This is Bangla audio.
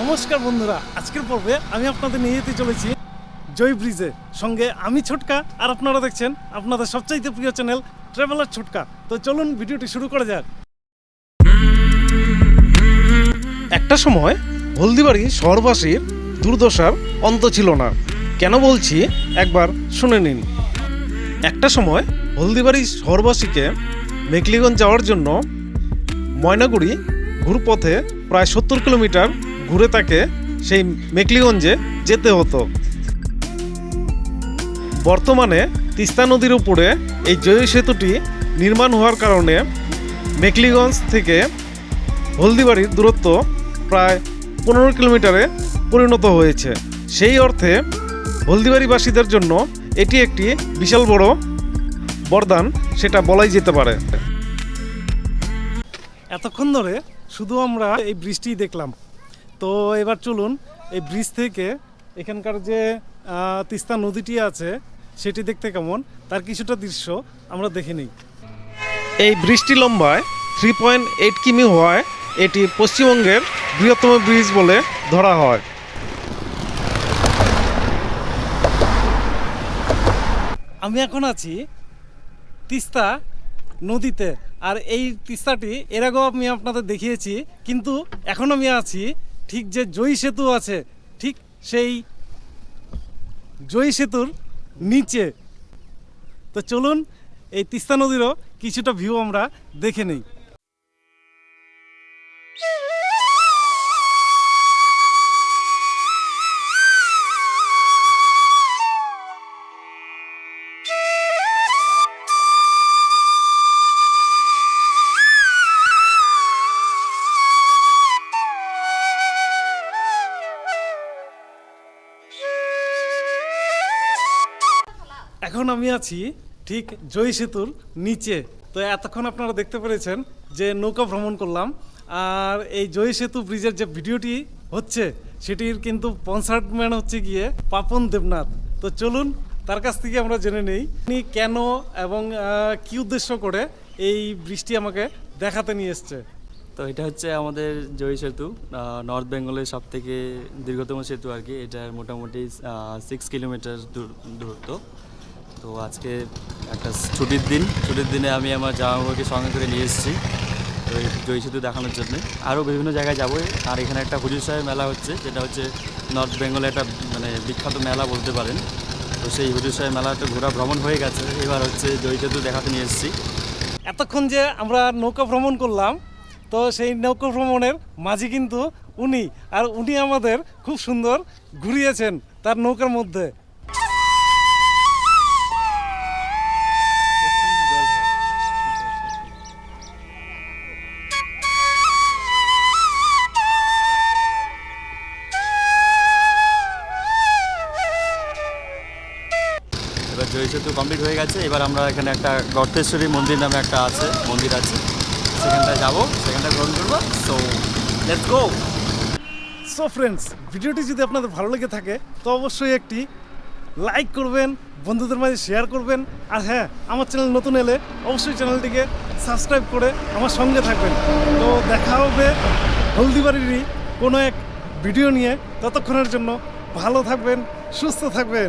নমস্কার বন্ধুরা, আজকের পর্বে আমি আপনাদের নিয়ে যেতে চলেছি জয় ব্রিজে। সঙ্গে আমি ছোটকা, আর আপনারা দেখছেন আপনাদের সবচাইতে প্রিয় চ্যানেল ট্রাভেলার ছোটকা। তো চলুন ভিডিওটি শুরু করা যাক। একটা সময় হলদিবাড়ি শহরবাসীর দুর্দশার অন্ত ছিল না। কেন বলছি? একবার শুনে নিন। একটা সময় হলদিবাড়ি শহরবাসীকে মেকলিগঞ্জ যাওয়ার জন্য ময়নাগুড়ি ঘুরপথে প্রায় সত্তর কিলোমিটার ঘুরে তাকে সেই মেকলিগঞ্জে যেতে হতো। বর্তমানে তিস্তা নদীর উপরে এই জয় সেতুটি নির্মাণ হওয়ার কারণে মেকলিগঞ্জ থেকে হলদিবাড়ির দূরত্ব প্রায় পনেরো কিলোমিটারে পরিণত হয়েছে। সেই অর্থে হলদিবাড়িবাসীদের জন্য এটি একটি বিশাল বড় বরদান, সেটা বলাই যেতে পারে। এতক্ষণ ধরে শুধু আমরা এই বৃষ্টি দেখলাম। তো এবার চলুন এই ব্রিজ থেকে এখানকার যে তিস্তা নদীটি আছে সেটি দেখতে কেমন? তার কিছুটা দৃশ্য আমরা দেখে নিই। এই ব্রিজটি লম্বায় থ্রি পয়েন্ট এইট কিমি হওয়ায় এটি পশ্চিমবঙ্গের বৃহত্তম ব্রিজ বলে ধরা হয়। আমি এখন আছি তিস্তা নদীতে আর এই তিস্তাটি এর আগেও আমি আপনাদের দেখিয়েছি কিন্তু এখন আমি আছি ঠিক যে জয়ী সেতু আছে, ঠিক সেই জয়ী সেতুর নিচে। তো চলুন, এই তিস্তা নদীরও কিছুটা ভিউ আমরা দেখে নেই। এখন আমি আছি ঠিক জয়ী সেতুর নিচে। তো এতক্ষণ আপনারা দেখতে পেরেছেন যে নৌকা ভ্রমণ করলাম। আর এই জয়ী সেতু ব্রিজের যে ভিডিওটি হচ্ছে, সেটির কিন্তু পঞ্চায়েতম্যান হচ্ছে গিয়ে পাপন দেবনাথ। তো চলুন, তার কাছ থেকে আমরা জেনে নেই উনি কেন এবং কি উদ্দেশ্য করে এই বৃষ্টি আমাকে দেখাতে নিয়ে এসছে। তো এটা হচ্ছে আমাদের জয়ী সেতু নর্থ বেঙ্গলের সব থেকে দীর্ঘতম সেতু আর কি। এটার মোটামুটি সিক্স কিলোমিটার দূর, দূরত্ব। তো আজকে একটা ছুটির দিন। ছুটির দিনে আমি আমার জামা বাবাকে সঙ্গে করে নিয়ে এসেছি, তো এই জয়ী সেতু দেখানোর জন্য। আরও বিভিন্ন জায়গায় যাব। আর এখানে একটা হুজুর সাহেব মেলা হচ্ছে, যেটা হচ্ছে নর্থ বেঙ্গলে একটা মানে বিখ্যাত মেলা বলতে পারেন। তো সেই হুজুর সাহেব মেলাটা ঘোরা ভ্রমণ হয়ে গেছে। এবার হচ্ছে জয়ী সেতু দেখাতে নিয়ে এসেছি। এতক্ষণ যে আমরা নৌকা ভ্রমণ করলাম, তো সেই নৌকা ভ্রমণের মাঝি কিন্তু উনি, আর উনি আমাদের খুব সুন্দর ঘুরিয়েছেন তার নৌকার মধ্যে। সেতু কমপ্লিট হয়ে গেছে। এবার আমরা এখানে একটা গর্তেশ্বরী মন্দির নামে একটা আছে, মন্দির আছে। সেখানটায় যাব, সেখানটায় গ্রহণ করব। So let's go so friends ভিডিওটি যদি আপনাদের ভালো লেগে থাকে, তো অবশ্যই একটি লাইক করবেন, বন্ধুদের মাঝে শেয়ার করবেন। আর হ্যাঁ আমার চ্যানেল নতুন এলে অবশ্যই চ্যানেলটিকে সাবস্ক্রাইব করে আমার সঙ্গে থাকবেন। তো দেখা হবে হলদিবাড়িরই কোনো এক ভিডিও নিয়ে। ততক্ষণের জন্য ভালো থাকবেন, সুস্থ থাকবেন।